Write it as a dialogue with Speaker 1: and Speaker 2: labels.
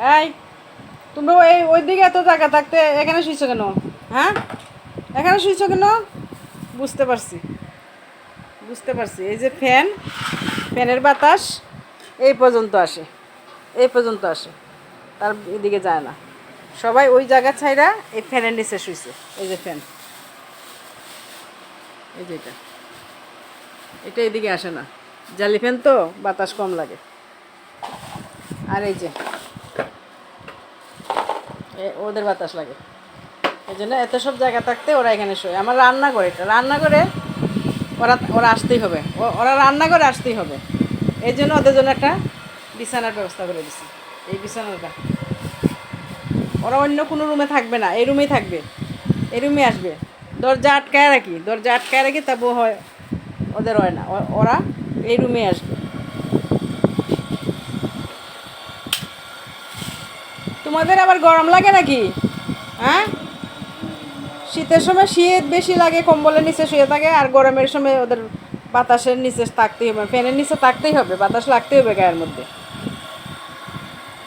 Speaker 1: এই, তুমি ওই ওই দিকে এত জায়গা থাকতে এখানে শুইছো কেন? হ্যাঁ? এখানে শুইছো কেন? বুঝতে পারছি। বুঝতে পারছি। এই যে ফ্যান, ফ্যানের বাতাস এই পর্যন্ত আসে। এই পর্যন্ত আসে। তার এদিকে যায় না। সবাই ওই জায়গা ছাইরা এই ফ্যানের নিচে শুইছে। এই যে ফ্যান। এই যে এটা। এটা এদিকে আসে না। জালি ফ্যান তো, বাতাস কম লাগে। আর এই যে ওদের বাতাস লাগে। এই জন্য এত সব জায়গা থাকতে ওরা এখানে শোয়। আমার রান্না করে এটা। রান্না করে ওরা ওরা আসতেই হবে। ওরা রান্না করে আসতেই হবে। এই জন্য ওদের জন্য একটা বিছানার ব্যবস্থা করে দিছি। এই বিছানাটা। ওরা অন্য কোনো রুমে থাকবে না। এই রুমেই থাকবে। এই রুমে আসবে। দরজা আটকায় রাখি। দরজা আটকায় রাখি, তবু হয়, ওদের হয় না। ওরা এই রুমে আসবে। তোমাদের আবার গরম লাগে নাকি? হ্যাঁ? শীতের সময় শীত বেশি লাগে, কম্বলের নিচে শুয়ে থাকে, আর গরমের সময় ওদের বাতাসের নিচে থাকতেই হবে, ফ্যানের নিচে থাকতেই হবে, বাতাস লাগতেই হবে গায়ের মধ্যে।